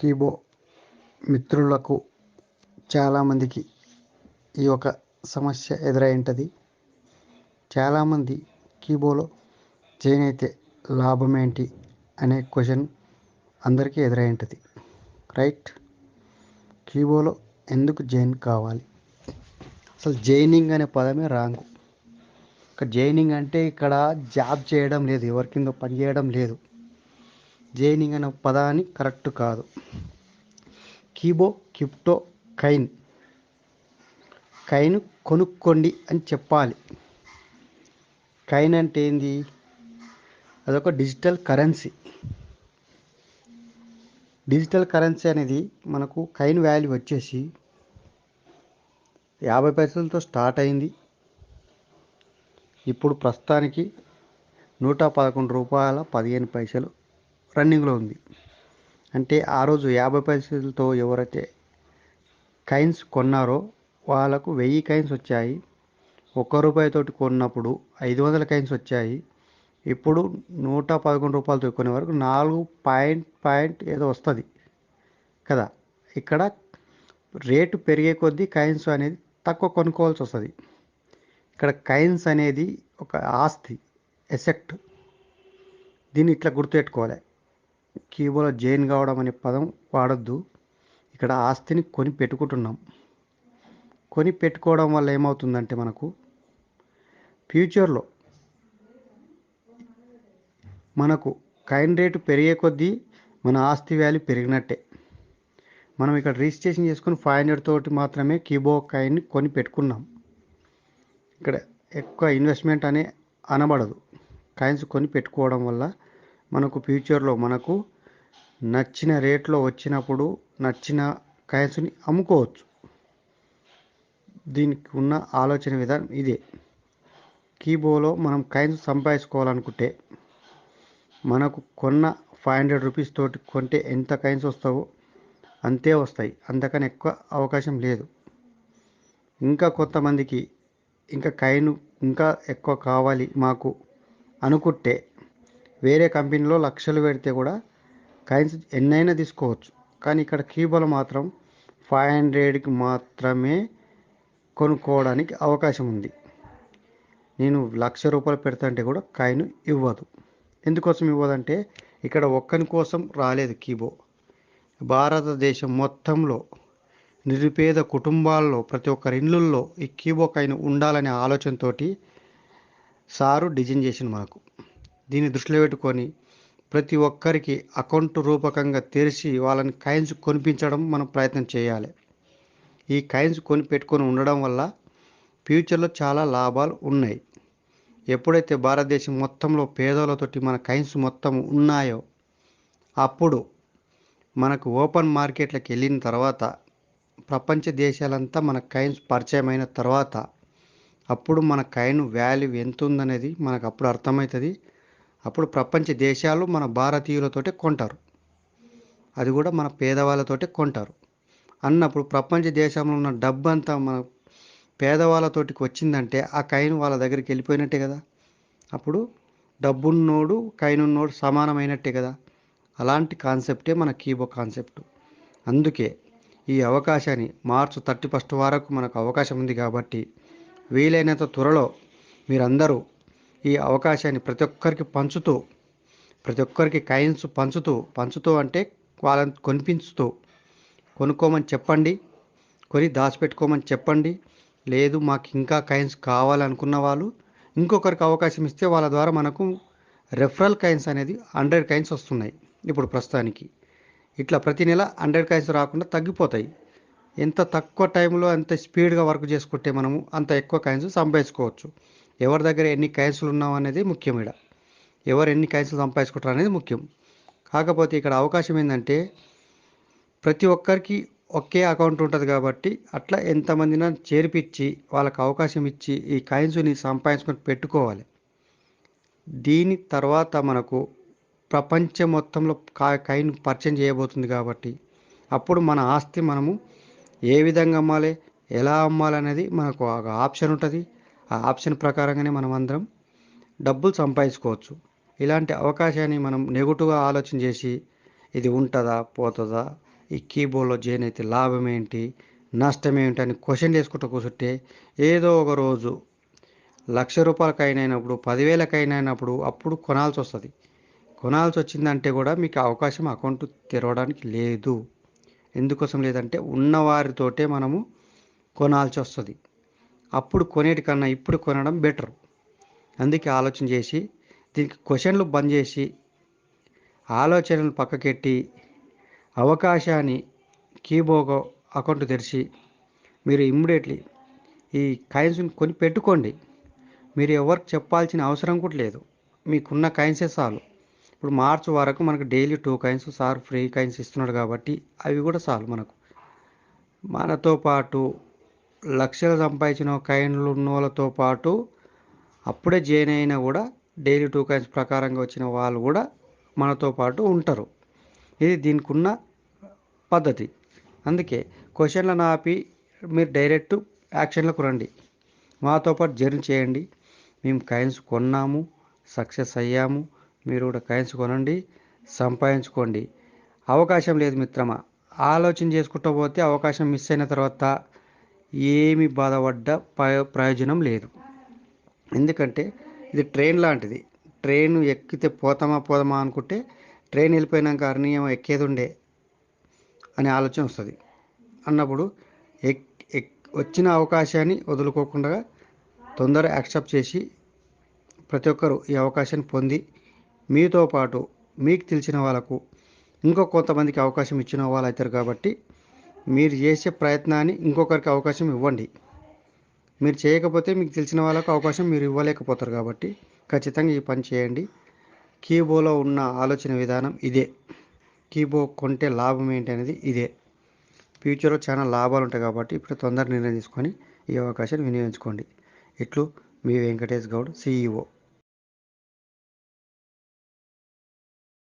కీబో మిత్రులకు చాలామందికి ఈ ఒక సమస్య ఎదురై ఉంటుంది చాలామంది కీబోలో జాయిన్ అయితే లాభం ఏంటి అనే క్వశ్చన్ అందరికీ ఎదురై ఉంటుంది రైట్? కీబోలో ఎందుకు జాయిన్ కావాలి? అసలు జైనింగ్ అనే పదమే రాంగు. ఇక్కడ జైనింగ్ అంటే ఇక్కడ జాబ్ చేయడం లేదు ఎవరి కింద పని చేయడం లేదు. జైనింగ్ అనే పదాన్ని కరెక్ట్ కాదు. కీబో కిప్టో కైన్. కైన్ కొనుక్కోండి అని చెప్పాలి. కైన్ అంటే ఏంది? అదొక డిజిటల్ కరెన్సీ. డిజిటల్ కరెన్సీ అనేది మనకు కైన్ వాల్యూ వచ్చేసి యాభై పైసలతో స్టార్ట్ అయింది. ఇప్పుడు ప్రస్తుతానికి నూట పదకొండు రూపాయల పదిహేను పైసలు రన్నింగ్లో ఉంది. అంటే ఆ రోజు యాభై పైసలతో ఎవరైతే కైన్స్ కొన్నారో వాళ్ళకు వెయ్యి కైన్స్ వచ్చాయి. ఒక్క రూపాయితోటి కొన్నప్పుడు ఐదు వందల కైన్స్ వచ్చాయి. ఇప్పుడు నూట పదకొండు రూపాయలతో కొనే వరకు నాలుగు పాయింట్ పాయింట్ ఏదో వస్తుంది. కదా? ఇక్కడ రేటు పెరిగే కొద్దీ కైన్స్ అనేది తక్కువ కొనుక్కోవాల్సి వస్తుంది. ఇక్కడ కైన్స్ అనేది ఒక ఆస్తి ఎసెక్ట్. దీన్ని ఇట్లా గుర్తుపెట్టుకోవాలి. కీబోలో జైన్ కావడం అనే పదం వాడద్దు. ఇక్కడ ఆస్తిని కొని పెట్టుకుంటున్నాం. కొని పెట్టుకోవడం వల్ల ఏమవుతుందంటే మనకు ఫ్యూచర్లో మనకు కైన్ రేటు పెరిగే కొద్దీ మన ఆస్తి వాల్యూ పెరిగినట్టే. మనం ఇక్కడ రిజిస్ట్రేషన్ చేసుకుని ఫైవ్ హండ్రెడ్ తోటి మాత్రమే కీబో కాయిన్ని కొని పెట్టుకున్నాం. ఇక్కడ ఎక్కువ ఇన్వెస్ట్మెంట్ అనే అనబడదు. కాయిన్స్ కొని పెట్టుకోవడం వల్ల మనకు ఫ్యూచర్లో మనకు నచ్చిన రేట్లో వచ్చినప్పుడు నచ్చిన కాయిన్స్ని అమ్ముకోవచ్చు. దీనికి ఉన్న ఆలోచన విధానం ఇదే. కీబోలో మనం కాయిన్స్ సంపాదించుకోవాలనుకుంటే మనకు కొన్న ఫైవ్ హండ్రెడ్ రూపీస్ తోటి కొంటే ఎంత కాయిన్స్ వస్తావో అంతే వస్తాయి. అంతకని ఎక్కువ అవకాశం లేదు. ఇంకా కొంతమందికి ఇంకా కాయిన్ ఇంకా ఎక్కువ కావాలి మాకు అనుకుంటే వేరే కంపెనీలో లక్షలు పెడితే కూడా కాయిన్స్ ఎన్నైనా తీసుకోవచ్చు. కానీ ఇక్కడ కీబోలో మాత్రం ఫైవ్ హండ్రెడ్కి మాత్రమే కొనుక్కోవడానికి అవకాశం ఉంది. నేను లక్ష రూపాయలు పెడతాంటే కూడా కాయిన్ ఇవ్వదు. ఎందుకోసం ఇవ్వదంటే ఇక్కడ ఒక్కని కోసం రాలేదు కీబో భారతదేశం మొత్తంలో నిరుపేద కుటుంబాల్లో ప్రతి ఒక్కరి ఇళ్ళల్లో ఈ కీబో కాయిన్ ఉండాలనే ఆలోచనతోటి సారు డిజైన్ చేసింది మనకు. దీన్ని దృష్టిలో పెట్టుకొని ప్రతి ఒక్కరికి అకౌంట్ రూపకంగా తెరిచి వాళ్ళని కాయిన్స్ కొనిపించడం మనం ప్రయత్నం చేయాలి. ఈ కాయిన్స్ కొని పెట్టుకొని ఉండడం వల్ల ఫ్యూచర్లో చాలా లాభాలు ఉన్నాయి. ఎప్పుడైతే భారతదేశం మొత్తంలో పేదలతోటి మన కైన్స్ మొత్తం ఉన్నాయో అప్పుడు మనకు ఓపెన్ మార్కెట్లకు వెళ్ళిన తర్వాత ప్రపంచ దేశాలంతా మన కైన్స్ పరిచయమైన తర్వాత అప్పుడు మన కైన్ వాల్యూ ఎంత ఉందనేది మనకు అప్పుడు అర్థమవుతుంది. అప్పుడు ప్రపంచ దేశాలు మన భారతీయులతోటే కొంటారు. అది కూడా మన పేదవాళ్ళతోటే కొంటారు. అన్నప్పుడు ప్రపంచ దేశంలో ఉన్న డబ్బు అంతా మన పేదవాళ్ళతోటికి వచ్చిందంటే ఆ కైన్ వాళ్ళ దగ్గరికి వెళ్ళిపోయినట్టే కదా. అప్పుడు డబ్బున్నోడు కైనున్నోడు సమానమైనట్టే కదా. అలాంటి కాన్సెప్టే మన కీబో కాన్సెప్ట్. అందుకే ఈ అవకాశాన్ని మార్చు థర్టీ ఫస్ట్ వరకు మనకు అవకాశం ఉంది కాబట్టి వీలైనంత త్వరలో మీరందరూ ఈ అవకాశాన్ని ప్రతి ఒక్కరికి పంచుతూ ప్రతి ఒక్కరికి కైన్స్ పంచుతూ పంచుతూ అంటే వాళ్ళని కొనిపించుతూ కొనుక్కోమని చెప్పండి కొని దాచిపెట్టుకోమని చెప్పండి. లేదు మాకు ఇంకా కైన్స్ కావాలనుకున్న వాళ్ళు ఇంకొకరికి అవకాశం ఇస్తే వాళ్ళ ద్వారా మనకు రెఫరల్ కైన్స్ అనేది హండ్రెడ్ కైన్స్ వస్తున్నాయి ఇప్పుడు ప్రస్తుతానికి. ఇట్లా ప్రతి నెల హండ్రెడ్ కైన్స్ రాకుండా తగ్గిపోతాయి. ఎంత తక్కువ టైంలో ఎంత స్పీడ్గా వర్క్ చేసుకుంటే మనము అంత ఎక్కువ కైన్స్ సంపాదించుకోవచ్చు. ఎవరి దగ్గర ఎన్ని కైన్స్లు ఉన్నాం అనేది ముఖ్యం ఇక్కడ ఎవరు ఎన్ని కైన్స్లు సంపాదించుకుంటారు అనేది ముఖ్యం. కాకపోతే ఇక్కడ అవకాశం ఏంటంటే ప్రతి ఒక్కరికి ఒకే అకౌంట్ ఉంటుంది కాబట్టి అట్లా ఎంతమందిన చేర్పించి వాళ్ళకి అవకాశం ఇచ్చి ఈ కాయిన్స్ని సంపాదించుకొని పెట్టుకోవాలి. దీని తర్వాత మనకు ప్రపంచం మొత్తంలో కా కాయిన్ పరిచయం చేయబోతుంది కాబట్టి అప్పుడు మన ఆస్తి మనము ఏ విధంగా అమ్మాలి ఎలా అమ్మాలి అనేది మనకు ఒక ఆప్షన్ ఉంటుంది. ఆ ఆప్షన్ ప్రకారంగానే మనం అందరం డబ్బులు సంపాదించుకోవచ్చు. ఇలాంటి అవకాశాన్ని మనం నెగటివ్గా ఆలోచన చేసి ఇది ఉంటుందా పోతుందా ఈ కీబోర్డ్లో జాయిన్ అయితే లాభం ఏంటి నష్టం ఏంటి అని క్వశ్చన్ చేసుకుంటూ కూర్చుంటే ఏదో ఒక రోజు లక్ష రూపాయలకైనప్పుడు పదివేలకైనప్పుడు అప్పుడు కొనాల్సి వస్తుంది. కొనాల్సి వచ్చిందంటే కూడా మీకు అవకాశం అకౌంట్ తెరవడానికి లేదు. ఎందుకోసం లేదంటే ఉన్నవారితోటే మనము కొనాల్సి వస్తుంది. అప్పుడు కొనేటి కన్నా ఇప్పుడు కొనడం బెటర్. అందుకే ఆలోచన చేసి దీనికి క్వశ్చన్లు బంద్ చేసి ఆలోచనలు పక్కకెట్టి అవకాశాన్ని కీబోగో అకౌంట్ తెరిచి మీరు ఇమ్మీడియట్లీ ఈ కాయిన్స్ని కొని పెట్టుకోండి. మీరు ఎవరికి చెప్పాల్సిన అవసరం కూడా లేదు. మీకున్న కాయిన్సే చాలు. ఇప్పుడు మార్చ్ వరకు మనకు daily two coins sir free coins ఇస్తున్నాడు కాబట్టి అవి కూడా చాలు మనకు. మనతో పాటు లక్షలు సంపాదించిన కాయిన్లు ఉన్న వాళ్ళతో పాటు అప్పుడే జాయిన్ అయినా కూడా డైలీ టూ కాయిన్స్ ప్రకారంగా వచ్చిన వాళ్ళు కూడా మనతో పాటు ఉంటారు. ఇది దీనికి ఉన్న పద్ధతి. అందుకే క్వశ్చన్లను ఆపి మీరు డైరెక్ట్ యాక్షన్లకు రండి. మాతో పాటు జర్నీ చేయండి. మేము కాయిన్స్ కొన్నాము సక్సెస్ అయ్యాము. మీరు కూడా కాయిన్స్ కొనండి సంపాదించుకోండి. అవకాశం లేదు మిత్రమా? ఆలోచన చేసుకుంటూ పోతే అవకాశం మిస్ అయిన తర్వాత ఏమి బాధపడ్డ ప్రయోజనం లేదు. ఎందుకంటే ఇది ట్రైన్ లాంటిది. ట్రైన్ ఎక్కితే పోతామా పోదామా అనుకుంటే ట్రైన్ వెళ్ళిపోయినాక అర్నీయం ఎక్కేది ఉండే అనే ఆలోచన వస్తుంది. అన్నప్పుడు ఎక్ ఎక్ వచ్చిన అవకాశాన్ని వదులుకోకుండా తొందర యాక్సెప్ట్ చేసి ప్రతి ఒక్కరు ఈ అవకాశాన్ని పొంది మీతో పాటు మీకు తెలిసిన వాళ్ళకు ఇంకో కొంతమందికి అవకాశం ఇచ్చిన వాళ్ళు అవుతారు కాబట్టి మీరు చేసే ప్రయత్నాన్ని ఇంకొకరికి అవకాశం ఇవ్వండి. మీరు చేయకపోతే మీకు తెలిసిన వాళ్ళకు అవకాశం మీరు ఇవ్వలేకపోతారు కాబట్టి ఖచ్చితంగా ఈ పని చేయండి. కీబోలో ఉన్న ఆలోచన విధానం ఇదే. కీబో కొంటే లాభం ఏంటి అనేది ఇదే. ఫ్యూచర్లో చాలా లాభాలు ఉంటాయి కాబట్టి ఇప్పుడు తొందర నిర్ణయం తీసుకొని ఈ అవకాశాన్ని వినియోగించుకోండి. ఇట్లు మీ వెంకటేష్ గౌడ్ సిఈఓ